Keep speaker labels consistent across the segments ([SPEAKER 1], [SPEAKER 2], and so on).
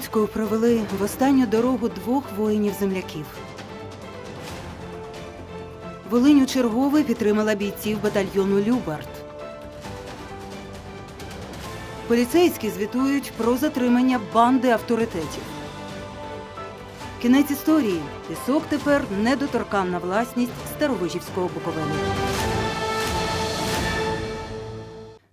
[SPEAKER 1] Луцьку провели в останню дорогу двох воїнів-земляків. Волинь у чергове підтримала бійців батальйону Любард. Поліцейські звітують про затримання банди авторитетів. Кінець історії. Пісок тепер недоторканна власність Старовижівського Буковини.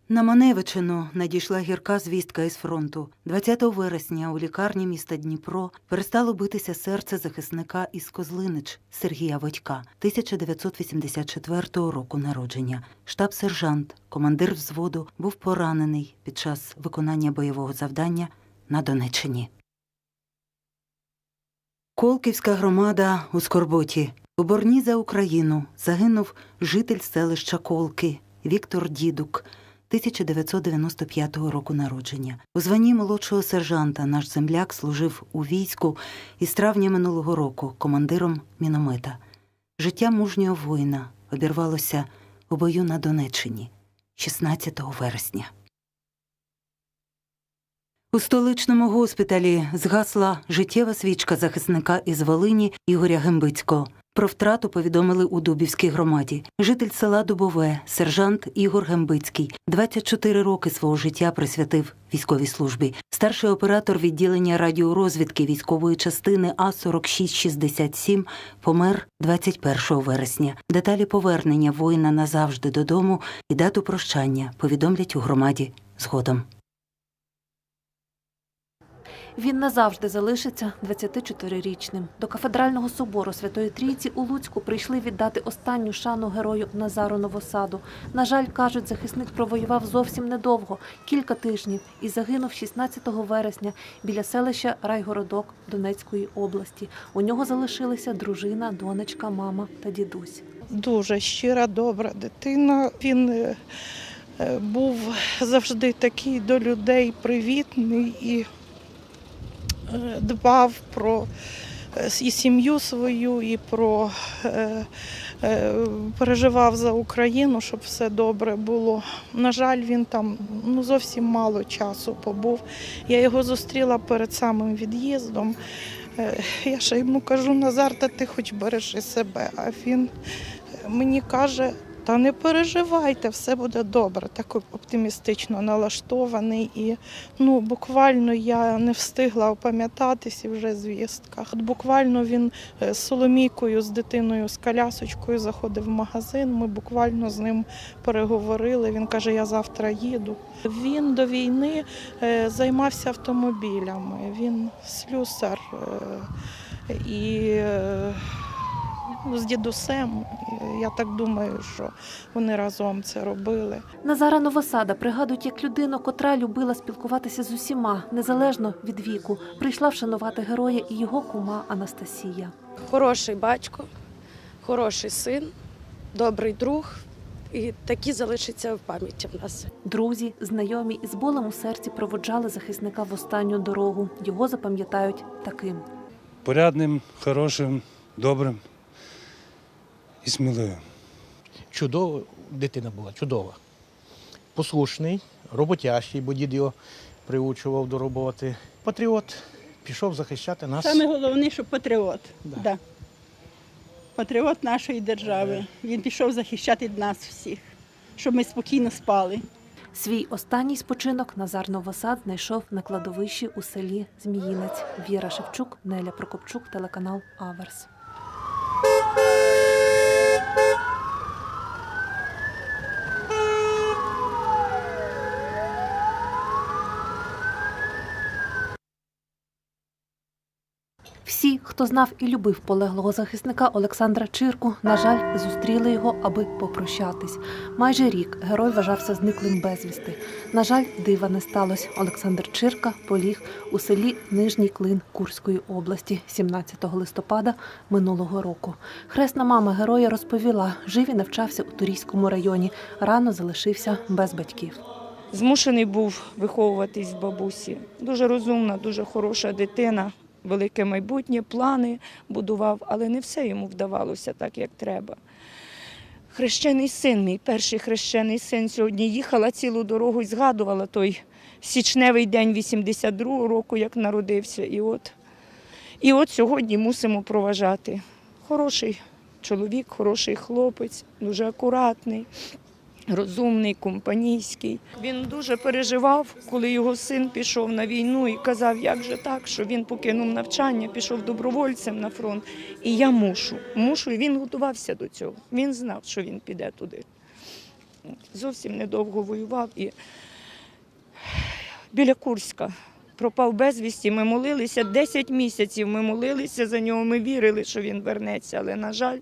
[SPEAKER 1] На Маневичину надійшла гірка звістка із фронту. 20 вересня у лікарні міста Дніпро перестало битися серце захисника із Козлинич Сергія Водька, 1984 року народження. Штаб-сержант, командир взводу, був поранений під час виконання бойового завдання на Донеччині. Колківська громада у Скорботі. У борні за Україну загинув житель селища Колки Віктор Дідук, 1995 року народження. У званні молодшого сержанта наш земляк служив у війську із травня минулого року командиром міномета. Життя мужнього воїна обірвалося у бою на Донеччині 16 вересня. У столичному госпіталі згасла життєва свічка захисника із Волині Ігоря Гембицького. Про втрату повідомили у Дубівській громаді. Житель села Дубове, сержант Ігор Гембицький, 24 роки свого життя присвятив військовій службі. Старший оператор відділення радіорозвідки військової частини А 4667 помер 21 вересня. Деталі повернення воїна назавжди додому і дату прощання повідомлять у громаді згодом.
[SPEAKER 2] Він назавжди залишиться 24-річним. До кафедрального собору Святої Трійці у Луцьку прийшли віддати останню шану герою Назару Новосаду. На жаль, кажуть, захисник провоював зовсім недовго, кілька тижнів, і загинув 16 вересня біля селища Райгородок Донецької області. У нього залишилися дружина, донечка, мама та дідусь.
[SPEAKER 3] Дуже щира, добра дитина. Він е, е, був завжди такий до людей привітний і дбав про е, і сім'ю свою, і про е, е, переживав за Україну, щоб все добре було. На жаль, він там ну, зовсім мало часу побув. Я його зустріла перед самим від'їздом. Я ще йому кажу, Назар, та ти хоч бережи себе. А він мені каже, та не переживайте, все буде добре. Так оптимістично налаштований. І ну, буквально я не встигла опам'ятатися вже в звістках. От буквально він е, з Соломійкою, з дитиною, з колясочкою заходив в магазин. Ми буквально з ним переговорили. Він каже, я завтра їду. Він до війни е, займався автомобілями. Він слюсар е, і з дідусем. Я так думаю, що вони разом це робили.
[SPEAKER 2] Назара Новосада пригадують як людину, котра любила спілкуватися з усіма, незалежно від віку. Прийшла вшанувати героя і його кума Анастасія.
[SPEAKER 4] хороший батько, хороший син, добрий друг. І такі залишаться в пам'яті в нас.
[SPEAKER 2] Друзі, знайомі із болем у серці проводжали захисника в останню дорогу. Його запам'ятають таким.
[SPEAKER 5] порядним, хорошим, добрим і сміливим.
[SPEAKER 6] чудова дитина була, чудова. Послушний, роботящий, бо дід його приучував до роботи. Патріот пішов захищати нас.
[SPEAKER 7] Саме головне, що патріот.
[SPEAKER 6] Да.
[SPEAKER 7] Да. Патріот нашої держави. Він пішов захищати нас всіх, щоб ми спокійно спали.
[SPEAKER 2] Свій останній спочинок Назар Новосад знайшов на кладовищі у селі Зміїнець. Віра Шевчук, Неля Прокопчук, телеканал Аверс. Всі, хто знав і любив полеглого захисника Олександра Чирку, на жаль, зустріли його, аби попрощатись. Майже рік герой вважався зниклим безвісти. На жаль, дива не сталося. Олександр Чирка поліг у селі Нижній Клин Курської області 17 листопада минулого року. Хресна мама героя розповіла, жив і навчався у Турійському районі. Рано залишився без батьків.
[SPEAKER 8] Змушений був виховуватись в бабусі. Дуже розумна, дуже хороша дитина, велике майбутнє, плани будував, але не все йому вдавалося так, як треба. Хрещений син, мій перший хрещений син, сьогодні їхала цілу дорогу і згадувала той січневий день 82-го року, як народився. І от, і от сьогодні мусимо проважати. Хороший чоловік, хороший хлопець, дуже акуратний, розумний, компанійський. Він дуже переживав, коли його син пішов на війну і казав, як же так, що він покинув навчання, пішов добровольцем на фронт. І я мушу, мушу. І він готувався до цього. Він знав, що він піде туди. Зовсім недовго воював і біля Курська пропав безвісті. Ми молилися 10 місяців. Ми молилися за нього. Ми вірили, що він вернеться. Але, на жаль,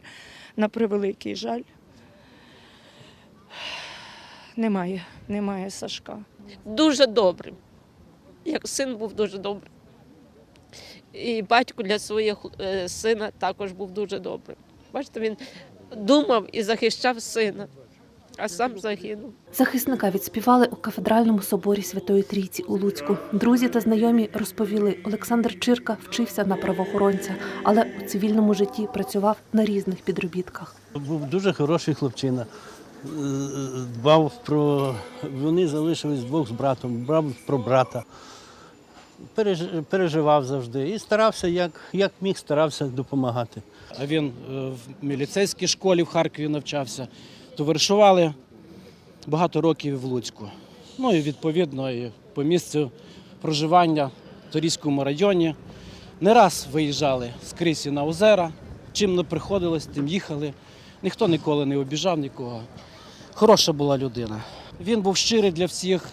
[SPEAKER 8] на превеликий жаль, немає, немає Сашка.
[SPEAKER 9] дуже добрим. Як син був дуже добрим. І батько для свого е, сина також був дуже добрим. Бачите, він думав і захищав сина, а сам загинув.
[SPEAKER 2] Захисника відспівали у кафедральному соборі Святої Трійці у Луцьку. Друзі та знайомі розповіли, Олександр Чирка вчився на правоохоронця, але у цивільному житті працював на різних підробітках.
[SPEAKER 10] Був дуже хороший хлопчина. Дбав про. Вони залишились вдвох з братом, дбав про брата. Переживав завжди і старався, як, як міг, старався допомагати.
[SPEAKER 11] А він е, в міліцейській школі в Харкові навчався. Товаришували багато років в Луцьку. Ну і відповідно і по місцю проживання в Торійському районі. Не раз виїжджали Крисі на озера. Чим не приходилось, тим їхали. Ніхто ніколи не обіжав нікого. Хороша була людина. Він був щирий для всіх,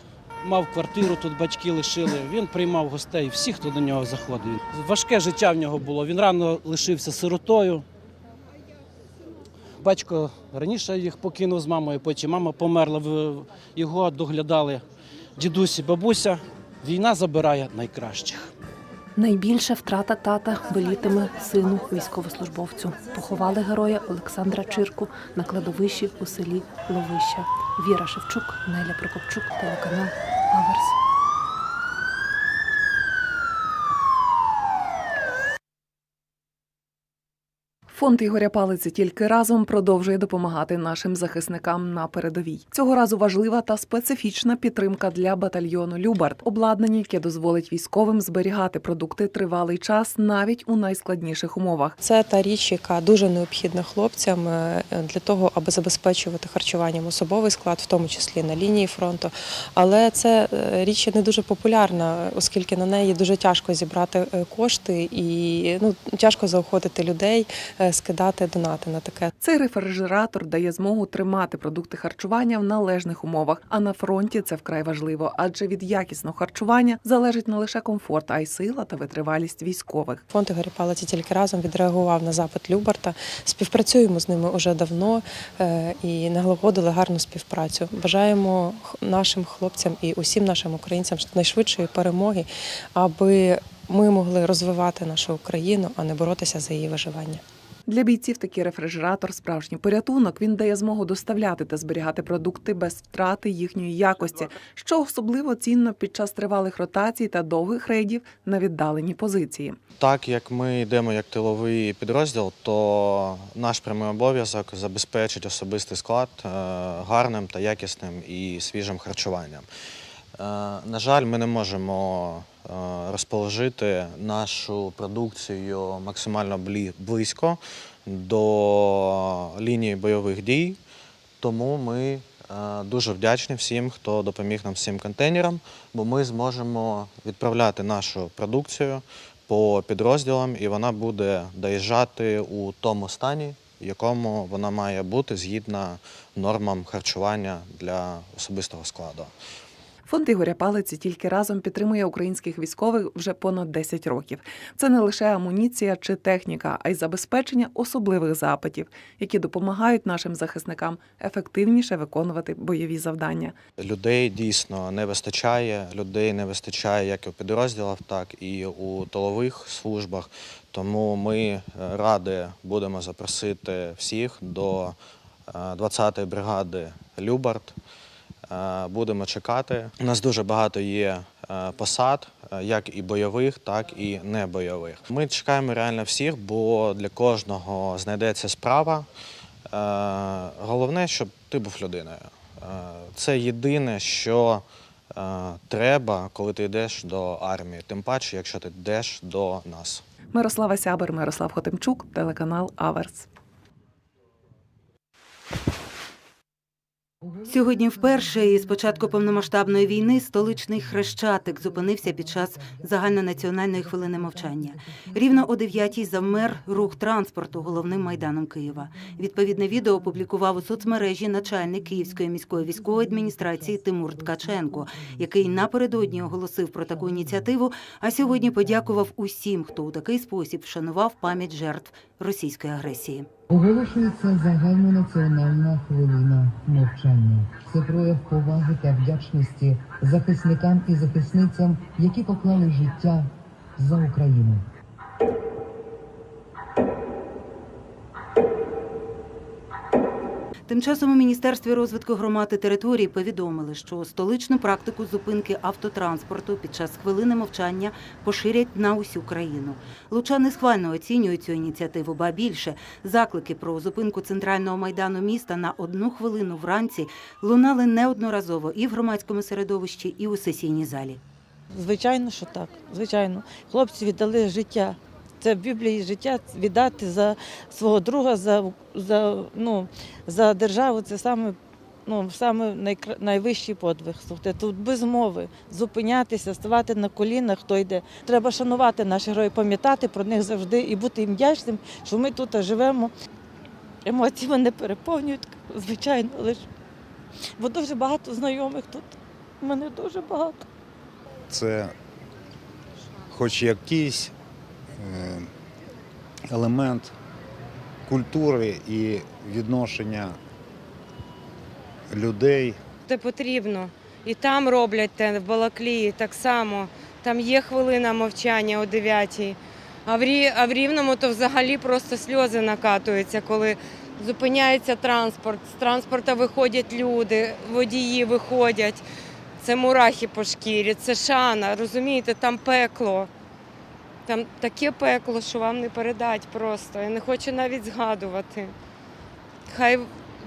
[SPEAKER 11] мав квартиру, тут батьки лишили. Він приймав гостей, всіх, хто до нього заходив. Важке життя в нього було. Він рано лишився сиротою. Батько раніше їх покинув з мамою, потім мама померла. Його доглядали дідусь і бабуся. Війна забирає найкращих.
[SPEAKER 2] Найбільша втрата тата болітиме сину військовослужбовцю. Поховали героя Олександра Чирку на кладовищі у селі Ловища. Віра Шевчук, Неля Прокопчук, телеканал Аверс.
[SPEAKER 12] Фонд Ігоря Палиці тільки разом продовжує допомагати нашим захисникам на передовій. Цього разу важлива та специфічна підтримка для батальйону Любард, обладнання, яке дозволить військовим зберігати продукти тривалий час навіть у найскладніших умовах.
[SPEAKER 13] Це та річ, яка дуже необхідна хлопцям е, для того, аби забезпечувати харчуванням особовий склад, в тому числі на лінії фронту. Але це е, річ не дуже популярна, оскільки на неї дуже тяжко зібрати е, кошти і ну тяжко заохотити людей скидати донати на таке.
[SPEAKER 12] Цей рефрижератор дає змогу тримати продукти харчування в належних умовах. А на фронті це вкрай важливо, адже від якісного харчування залежить не лише комфорт, а й сила та витривалість військових.
[SPEAKER 13] Фонд Ігоря Палиці тільки разом відреагував на запит Любарта. Співпрацюємо з ними уже давно е, і налагодили гарну співпрацю. Бажаємо нашим хлопцям і усім нашим українцям найшвидшої перемоги, аби ми могли розвивати нашу Україну, а не боротися за її виживання.
[SPEAKER 12] Для бійців такий рефрижератор справжній порятунок. Він дає змогу доставляти та зберігати продукти без втрати їхньої якості, що особливо цінно під час тривалих ротацій та довгих рейдів на віддалені позиції.
[SPEAKER 14] Так як ми йдемо як тиловий підрозділ, то наш прямий обов'язок забезпечить особистий склад е, гарним та якісним і свіжим харчуванням. Е, На жаль, ми не можемо е, розположити нашу продукцію максимально близько до лінії бойових дій, тому ми е, дуже вдячні всім, хто допоміг нам з цим контейнером, бо ми зможемо відправляти нашу продукцію по підрозділам, і вона буде доїжджати у тому стані, в якому вона має бути згідно нормам харчування для особистого складу.
[SPEAKER 12] Фонд Ігоря Палиці тільки разом підтримує українських військових вже понад 10 років. Це не лише амуніція чи техніка, а й забезпечення особливих запитів, які допомагають нашим захисникам ефективніше виконувати бойові завдання.
[SPEAKER 14] Людей дійсно не вистачає. Людей не вистачає як у підрозділах, так і у тилових службах. Тому ми е, раді будемо запросити всіх до е, 20-ї бригади Любард. Е, Будемо чекати. У нас дуже багато є е, посад, е, як і бойових, так і небойових. Ми чекаємо реально всіх, бо для кожного знайдеться справа. Головне, щоб ти був людиною. Це єдине, що треба, коли ти йдеш до армії, тим паче, якщо ти йдеш до нас.
[SPEAKER 12] Мирослава Сябер, Мирослав Хотимчук, телеканал Аверс.
[SPEAKER 1] Сьогодні вперше із початку повномасштабної війни столичний хрещатик зупинився під час загальнонаціональної хвилини мовчання. Рівно о 9-й завмер рух транспорту головним майданом Києва. Відповідне відео опублікував у соцмережі начальник Київської міської військової адміністрації Тимур Ткаченко, який напередодні оголосив про таку ініціативу, а сьогодні подякував усім, хто у такий спосіб вшанував пам'ять жертв російської агресії.
[SPEAKER 15] Оголошується загальнонаціональна хвилина мовчання. Це прояв поваги та вдячності захисникам і захисницям, які поклали життя за Україну.
[SPEAKER 1] Тим часом у Міністерстві розвитку громад і територій повідомили, що столичну практику зупинки автотранспорту під час хвилини мовчання поширять на усю країну. Лучани схвально оцінюють цю ініціативу, ба більше заклики про зупинку центрального майдану міста на одну хвилину вранці лунали неодноразово і в громадському середовищі, і у сесійній залі.
[SPEAKER 16] Звичайно, що так. Звичайно. Хлопці віддали життя. Це в Біблії життя віддати за свого друга, за, за, ну, за державу. Це саме, ну, саме найкра- найвищий подвиг. Слухайте, тут без мови зупинятися, ставати на колінах, хто йде. Треба шанувати наших героїв, пам'ятати про них завжди і бути їм вдячним, що ми тут живемо. Емоції мене переповнюють, звичайно, але ж бо дуже багато знайомих тут. У мене дуже багато.
[SPEAKER 17] це хоч якийсь е, елемент культури і відношення людей
[SPEAKER 18] Це потрібно. І там роблять те в Балаклії так само. Там є хвилина мовчання о 9 А в, Рі... а в Рівному то взагалі просто сльози накатуються, коли зупиняється транспорт. З транспорта виходять люди, водії виходять. Це мурахи по шкірі, це шана, розумієте, там пекло. Там таке пекло, що вам не передать просто. Я не хочу навіть згадувати. Хай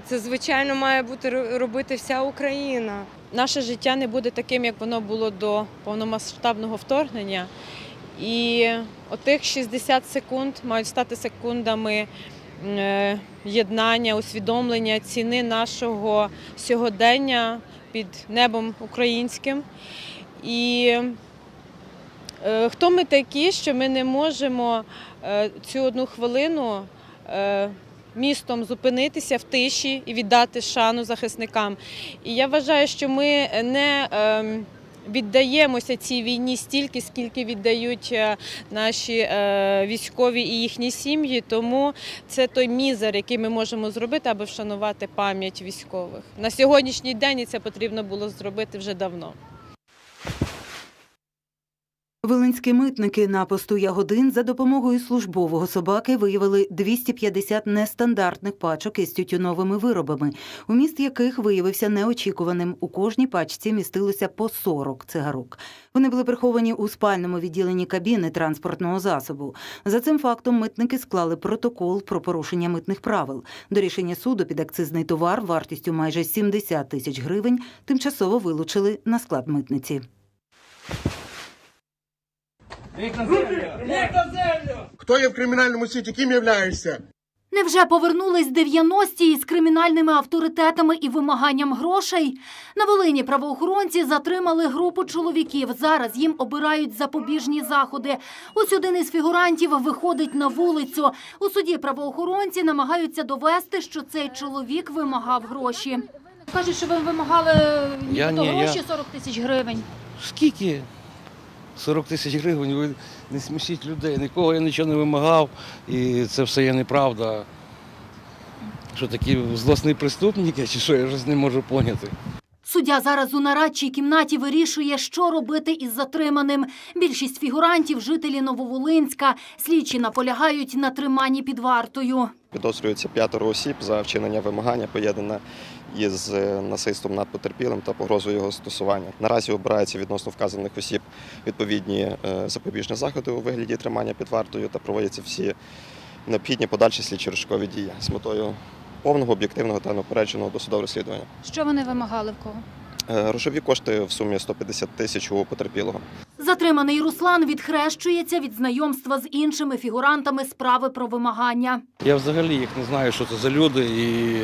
[SPEAKER 18] це, звичайно, має бути робити вся Україна.
[SPEAKER 19] наше життя не буде таким, як воно було до повномасштабного вторгнення. І отих 60 секунд мають стати секундами е, єднання, усвідомлення ціни нашого сьогодення під небом українським. І хто ми такі, що ми не можемо е, цю одну хвилину е, містом зупинитися в тиші і віддати шану захисникам. І я вважаю, що ми не ем, віддаємося цій війні стільки, скільки віддають е, наші е, військові і їхні сім'ї. Тому це той мізер, який ми можемо зробити, аби вшанувати пам'ять військових. На сьогоднішній день це потрібно було зробити вже давно.
[SPEAKER 1] Волинські митники на посту Ягодин за допомогою службового собаки виявили 250 нестандартних пачок із тютюновими виробами, уміст яких виявився неочікуваним. У кожній пачці містилося по 40 цигарок. Вони були приховані у спальному відділенні кабіни транспортного засобу. За цим фактом митники склали протокол про порушення митних правил. До рішення суду під акцизний товар вартістю майже 70 тисяч гривень тимчасово вилучили на склад митниці.
[SPEAKER 20] Хто є в кримінальному світі? Ким являєшся?
[SPEAKER 21] Невже повернулись 90-ті із кримінальними авторитетами і вимаганням грошей? На Волині правоохоронці затримали групу чоловіків. Зараз їм обирають запобіжні заходи. Ось один із фігурантів виходить на вулицю. У суді правоохоронці намагаються довести, що цей чоловік вимагав гроші. Кажуть, що ви вимагали
[SPEAKER 22] Я ні, я-
[SPEAKER 21] гроші 40 тисяч гривень.
[SPEAKER 22] Скільки? 40 тисяч гривень, ви не смішіть людей, нікого я нічого не вимагав, і це все є неправда. Що такі злосні преступники, чи що, я щось не можу поняти.
[SPEAKER 21] Суддя зараз у нарадчій кімнаті вирішує, що робити із затриманим. Більшість фігурантів – жителі Нововолинська. Слідчі наполягають на триманні під вартою.
[SPEAKER 23] Підозрюється п'ятеро осіб за вчинення вимагання, поєднане із е, насильством над потерпілим та погрозою його стосування. Наразі обираються відносно вказаних осіб відповідні е, запобіжні заходи у вигляді тримання під вартою та проводяться всі необхідні подальші слідчі розшукові дії з метою повного, об'єктивного та неупередженого досудового розслідування.
[SPEAKER 21] Що вони вимагали в кого?
[SPEAKER 23] Е, Грошові кошти в сумі 150 тисяч у потерпілого.
[SPEAKER 21] Затриманий Руслан відхрещується від знайомства з іншими фігурантами справи про вимагання.
[SPEAKER 22] Я взагалі їх не знаю, що це за люди, і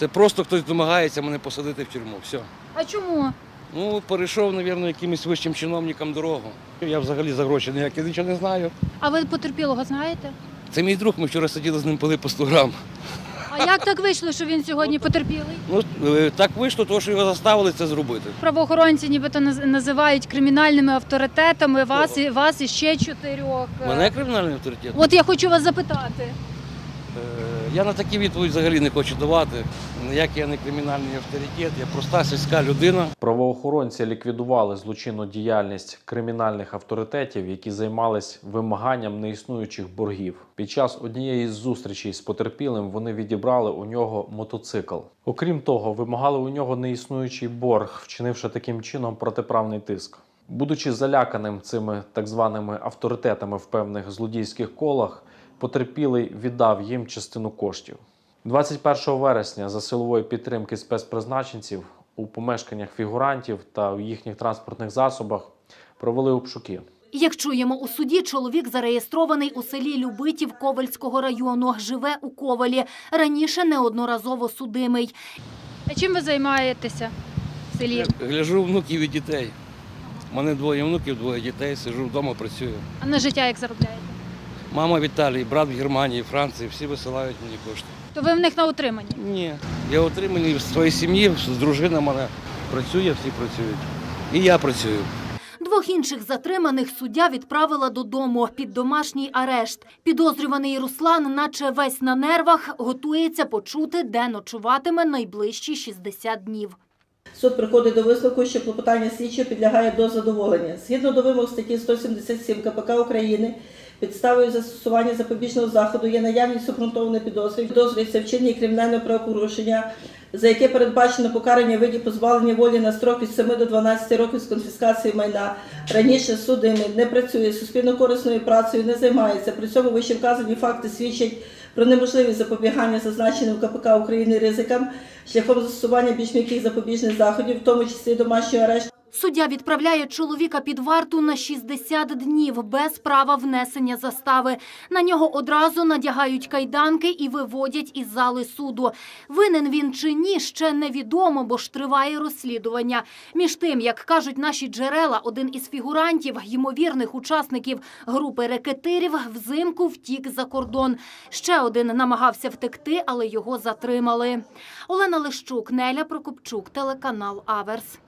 [SPEAKER 22] це просто хтось домагається мене посадити в тюрму. Все.
[SPEAKER 21] А чому?
[SPEAKER 22] Ну, перейшов, мабуть, якимось вищим чиновникам дорогу. Я взагалі за гроші ніякі нічого не знаю.
[SPEAKER 21] А ви потерпілого знаєте?
[SPEAKER 22] Це мій друг, ми вчора сиділи з ним пили по 100 грам.
[SPEAKER 21] А як так вийшло, що він сьогодні потерпілий?
[SPEAKER 22] Ну, е, так вийшло, тому що його заставили це зробити.
[SPEAKER 21] Правоохоронці нібито називають кримінальними авторитетами вас і вас і ще чотирьох.
[SPEAKER 22] Мене кримінальний авторитет.
[SPEAKER 21] От я хочу вас запитати.
[SPEAKER 22] Е, Я на такі відповідь взагалі не хочу давати. Ніякий я не кримінальний авторитет, я проста сільська людина.
[SPEAKER 24] Правоохоронці ліквідували злочинну діяльність кримінальних авторитетів, які займались вимаганням неіснуючих боргів. Під час однієї з зустрічей з потерпілим вони відібрали у нього мотоцикл. Окрім того, вимагали у нього неіснуючий борг, вчинивши таким чином протиправний тиск. Будучи заляканим цими так званими авторитетами в певних злодійських колах, потерпілий віддав їм частину коштів. 21 вересня за силової підтримки спецпризначенців у помешканнях фігурантів та у їхніх транспортних засобах провели обшуки.
[SPEAKER 21] Як чуємо у суді, чоловік зареєстрований у селі Любитів Ковальського району. Живе у Ковалі. Раніше неодноразово судимий. А чим ви займаєтеся в селі?
[SPEAKER 22] Гляжу внуків і дітей. У мене двоє внуків, двоє дітей, сижу вдома, працюю.
[SPEAKER 21] А на життя як заробляєте?
[SPEAKER 22] Мама в Італії, брат в Германії, Франції, всі висилають мені кошти.
[SPEAKER 21] То ви в них на утриманні?
[SPEAKER 22] Ні. Я отриманий в своїй сім'ї, з дружина мене працює, всі працюють. І я працюю.
[SPEAKER 21] Двох інших затриманих суддя відправила додому під домашній арешт. Підозрюваний Руслан, наче весь на нервах, готується почути, де ночуватиме найближчі 60 днів.
[SPEAKER 25] Суд приходить до висновку, що клопотання слідчого підлягає до задоволення. Згідно до вимог статті 177 КПК України, підставою застосування запобіжного заходу є наявність обґрунтованої підозри. Підозрюється вчинення кримінального правопорушення, за яке передбачено покарання виді позбавлення волі на строк від 7 до 12 років з конфіскації майна. Раніше судимий не працює, суспільно корисною працею не займається. При цьому вище вказані факти свідчать про неможливість запобігання зазначеним КПК України ризикам шляхом застосування більш м'яких запобіжних заходів, в тому числі домашнього арешту.
[SPEAKER 21] Суддя відправляє чоловіка під варту на 60 днів без права внесення застави. На нього одразу надягають кайданки і виводять із зали суду. Винен він чи ні, ще невідомо, бо ж триває розслідування. Між тим, як кажуть наші джерела, один із фігурантів, ймовірних учасників групи рекетирів, взимку втік за кордон. Ще один намагався втекти, але його затримали. Олена Лищук, Неля Прокопчук, телеканал Аверс.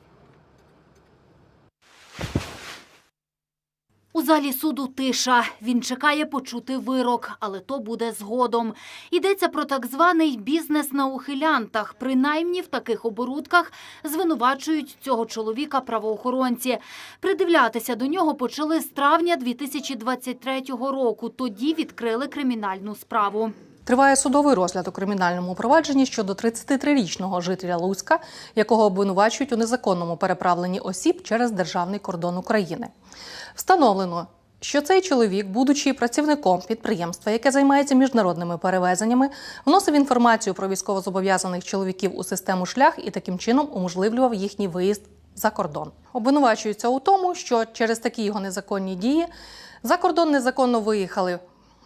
[SPEAKER 21] У залі суду тиша. Він чекає почути вирок, але то буде згодом. Йдеться про так званий бізнес на ухилянтах. Принаймні в таких оборудках звинувачують цього чоловіка правоохоронці. Придивлятися до нього почали з травня 2023 року. Тоді відкрили кримінальну справу.
[SPEAKER 26] Триває судовий розгляд у кримінальному провадженні щодо 33-річного жителя Луцька, якого обвинувачують у незаконному переправленні осіб через державний кордон України. Встановлено, що цей чоловік, будучи працівником підприємства, яке займається міжнародними перевезеннями, вносив інформацію про військовозобов'язаних чоловіків у систему шлях і таким чином уможливлював їхній виїзд за кордон. Обвинувачується у тому, що через такі його незаконні дії за кордон незаконно виїхали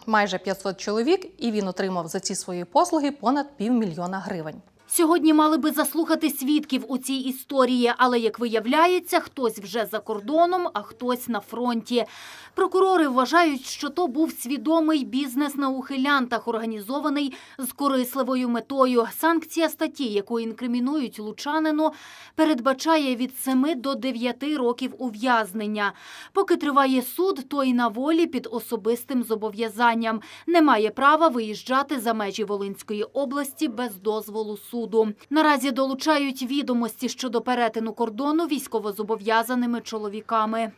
[SPEAKER 26] майже 500 чоловік, і він отримав за ці свої послуги понад півмільйона гривень.
[SPEAKER 21] Сьогодні мали би заслухати свідків у цій історії, але, як виявляється, хтось вже за кордоном, а хтось на фронті. Прокурори вважають, що то був свідомий бізнес на ухилянтах, організований з корисливою метою. Санкція статті, яку інкримінують лучанину, передбачає від 7 до 9 років ув'язнення. Поки триває суд, той на волі під особистим зобов'язанням. Не має права виїжджати за межі Волинської області без дозволу суду. Наразі долучають відомості щодо перетину кордону військовозобов'язаними чоловіками.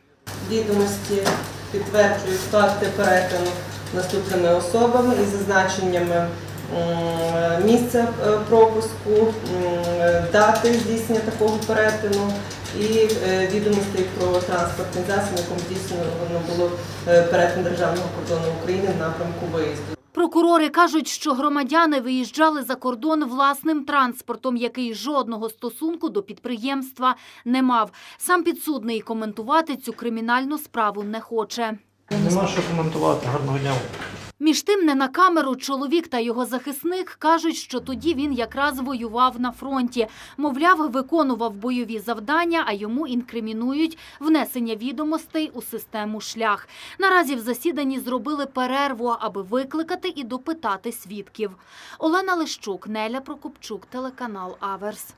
[SPEAKER 27] Відомості підтверджують факти перетину наступними особами із зазначеннями місця е, пропуску, дати здійснення такого перетину і е, відомостей про транспортний засіб, якому було е, перетин державного кордону України в напрямку виїзду.
[SPEAKER 21] Прокурори кажуть, що громадяни виїжджали за кордон власним транспортом, який жодного стосунку до підприємства не мав. Сам підсудний коментувати цю кримінальну справу не хоче.
[SPEAKER 28] Нема що коментувати. Гарного дня.
[SPEAKER 21] Між тим, не на камеру чоловік та його захисник кажуть, що тоді він якраз воював на фронті. Мовляв, виконував бойові завдання, а йому інкримінують внесення відомостей у систему шлях. Наразі в засіданні зробили перерву, аби викликати і допитати свідків. Олена Лищук, Неля Прокопчук, телеканал Аверс.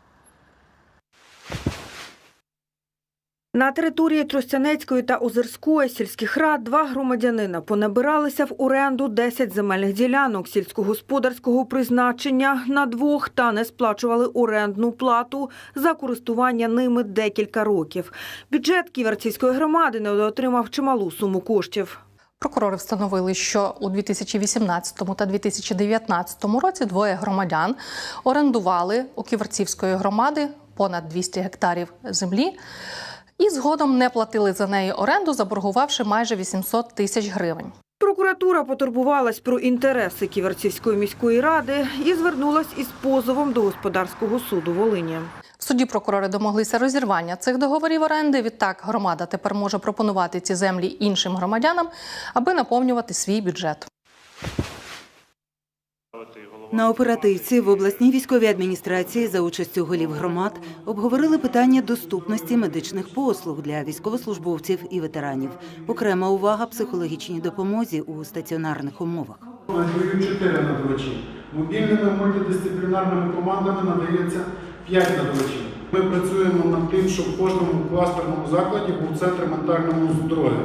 [SPEAKER 29] На території Тростянецької та Озерської сільських рад два громадянина понабиралися в оренду 10 земельних ділянок сільськогосподарського призначення на двох та не сплачували орендну плату за користування ними декілька років. Бюджет Ківерцівської громади не отримав чималу суму коштів.
[SPEAKER 26] Прокурори встановили, що у 2018 та 2019 році двоє громадян орендували у Ківерцівської громади понад 200 гектарів землі і згодом не платили за неї оренду, заборгувавши майже 800 тисяч гривень.
[SPEAKER 29] Прокуратура потурбувалась про інтереси Ківерцівської міської ради і звернулась із позовом до господарського суду Волині.
[SPEAKER 26] В суді прокурори домоглися розірвання цих договорів оренди. Відтак громада тепер може пропонувати ці землі іншим громадянам, аби наповнювати свій бюджет.
[SPEAKER 1] На оперативці в обласній військовій адміністрації за участю голів громад обговорили питання доступності медичних послуг для військовослужбовців і ветеранів. Окрема увага психологічній допомозі у стаціонарних умовах.
[SPEAKER 30] Надають 4 надавачі. Мобільними мультидисциплінарними командами надається 5 надавачів. Ми працюємо над тим, щоб в кожному кластерному закладі був центр ментального здоров'я.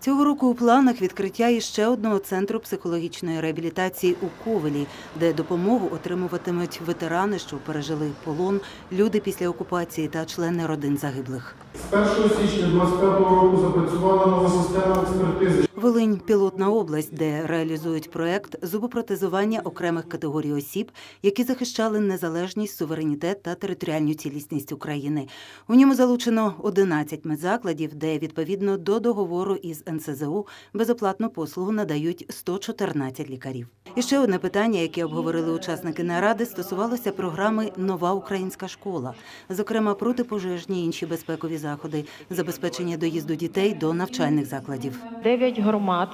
[SPEAKER 1] Цього року у планах відкриття іще одного центру психологічної реабілітації у Ковелі, де допомогу отримуватимуть ветерани, що пережили полон, люди після окупації та члени родин загиблих.
[SPEAKER 30] З 1 січня 2025 року запрацювала нова система експертизи.
[SPEAKER 1] Волинь пілотна область, де реалізують проект зубопротезування окремих категорій осіб, які захищали незалежність, суверенітет та територіальну цілісність України. У ньому залучено 11 медзакладів, де відповідно до договору із НСЗУ безоплатну послугу надають 114 лікарів. І ще одне питання, яке обговорили учасники наради, стосувалося програми Нова українська школа, зокрема протипожежні і інші безпекові заходи, забезпечення доїзду дітей до навчальних закладів.
[SPEAKER 31] Дев'ять громад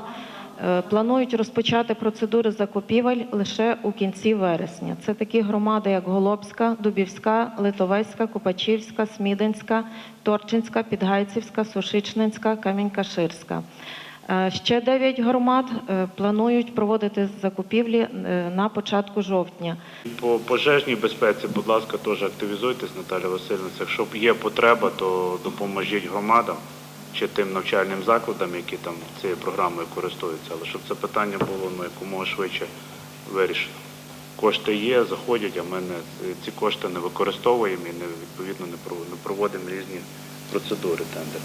[SPEAKER 31] е, планують розпочати процедури закупівель лише у кінці вересня. Це такі громади, як Голобська, Дубівська, Литовецька, Купачівська, Сміденська, Торчинська, Підгайцівська, Сушичненська, Камінь-Каширська. Е, Ще дев'ять громад е, планують проводити закупівлі е, на початку жовтня.
[SPEAKER 32] По пожежній безпеці, будь ласка, теж активізуйтесь, Наталя Васильівна. Якщо є потреба, то допоможіть громадам чи тим навчальним закладам, які там цією програмою користуються, але щоб це питання було ну, якомога швидше вирішено. Кошти є, заходять, а ми не, ці кошти не використовуємо і не, відповідно не проводимо, різні процедури тендери.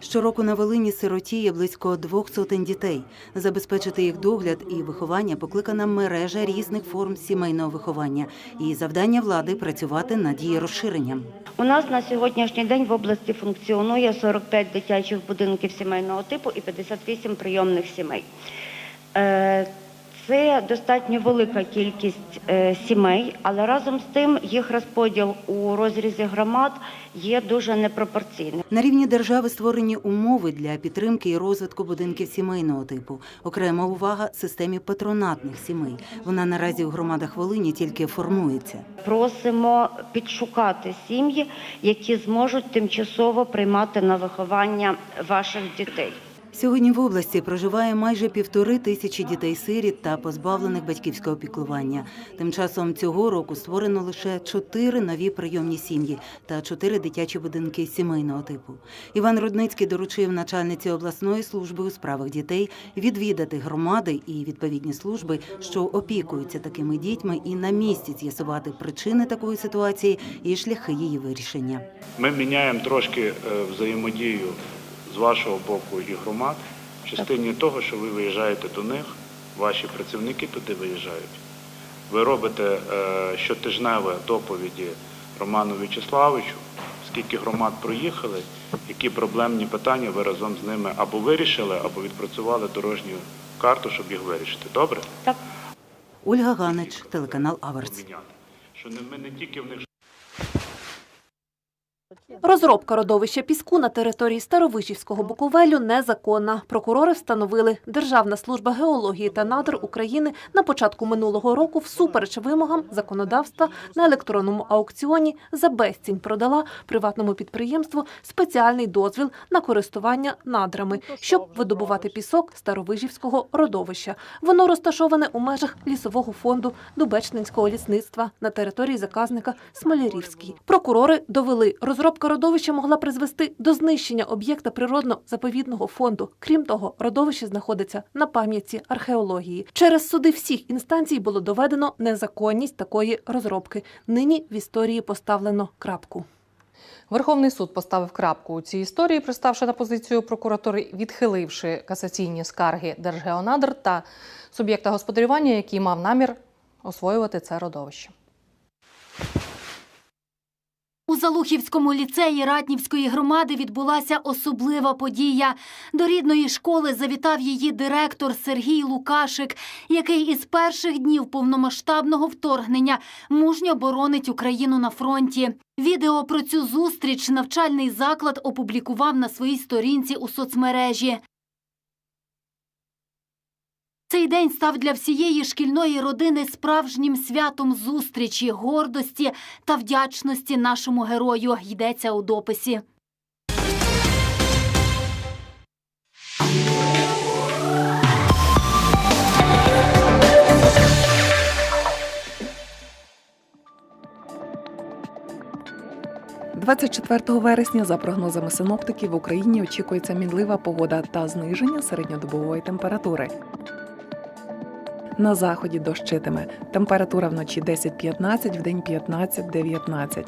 [SPEAKER 1] Щороку на Волині сиротіє близько двох сотень дітей. Забезпечити їх догляд і виховання покликана мережа різних форм сімейного виховання. І завдання влади працювати над її розширенням.
[SPEAKER 33] У нас на сьогоднішній день в області функціонує 45 дитячих будинків сімейного типу і 58 прийомних сімей. Це достатньо велика кількість е, сімей, але разом з тим їх розподіл у розрізі громад є дуже непропорційним.
[SPEAKER 1] На рівні держави створені умови для підтримки і розвитку будинків сімейного типу. Окрема увага системі патронатних сімей. Вона наразі у громадах Волині тільки формується.
[SPEAKER 33] Просимо підшукати сім'ї, які зможуть тимчасово приймати на виховання ваших дітей.
[SPEAKER 1] Сьогодні в області проживає майже півтори тисячі дітей-сиріт та позбавлених батьківського піклування. Тим часом цього року створено лише чотири нові прийомні сім'ї та чотири дитячі будинки сімейного типу. Іван Рудницький доручив начальниці обласної служби у справах дітей відвідати громади і відповідні служби, що опікуються такими дітьми, і на місці з'ясувати причини такої ситуації і шляхи її вирішення.
[SPEAKER 32] Ми міняємо трошки е, взаємодію з вашого боку і громад в частині того, що ви виїжджаєте до них, ваші працівники туди виїжджають. Ви робите е, щотижневі доповіді Роману В'ячеславовичу, скільки громад проїхали, які проблемні питання ви разом з ними або вирішили, або відпрацювали дорожню карту, щоб їх вирішити. Добре?
[SPEAKER 33] Так.
[SPEAKER 1] Ольга Ганич, телеканал Аверс.
[SPEAKER 32] Що не- ми не тільки в них
[SPEAKER 2] Розробка родовища піску на території Старовижівського Буковелю незаконна. Прокурори встановили, Державна служба геології та надр України на початку минулого року всупереч вимогам законодавства на електронному аукціоні за безцінь продала приватному підприємству спеціальний дозвіл на користування надрами, щоб видобувати пісок Старовижівського родовища. Воно розташоване у межах лісового фонду Дубечнинського лісництва на території заказника Смолярівський. Прокурори довели, розробка родовища могла призвести до знищення об'єкта природно-заповідного фонду. Крім того, родовище знаходиться на пам'ятці археології. Через суди всіх інстанцій було доведено незаконність такої розробки. Нині в історії поставлено крапку.
[SPEAKER 26] Верховний суд поставив крапку у цій історії, приставши на позицію прокуратури, відхиливши касаційні скарги Держгеонадр та суб'єкта господарювання, який мав намір освоювати це родовище.
[SPEAKER 21] У Залухівському ліцеї Ратнівської громади відбулася особлива подія. До рідної школи завітав її директор Сергій Лукашик, який із перших днів повномасштабного вторгнення мужньо боронить Україну на фронті. Відео про цю зустріч навчальний заклад опублікував на своїй сторінці у соцмережі. Цей день став для всієї шкільної родини справжнім святом зустрічі, гордості та вдячності нашому герою. Йдеться у дописі.
[SPEAKER 12] – 24 вересня, за прогнозами синоптиків, в Україні очікується мінлива погода та зниження середньодобової температури. На заході дощитиме. Температура вночі 10-15, вдень 15-19.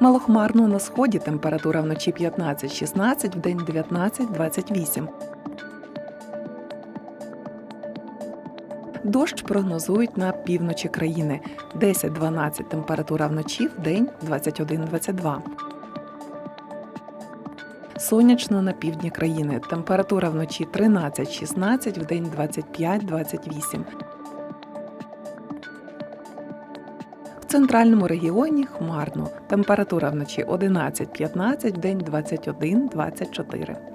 [SPEAKER 12] Малохмарно на сході температура вночі 15-16, вдень 19-28. Дощ прогнозують на півночі країни 10-12 температура вночі, вдень 21-22. Сонячно на півдні країни. Температура вночі 13-16, вдень 25-28. В центральному регіоні хмарно. Температура вночі 11-15, вдень 21-24.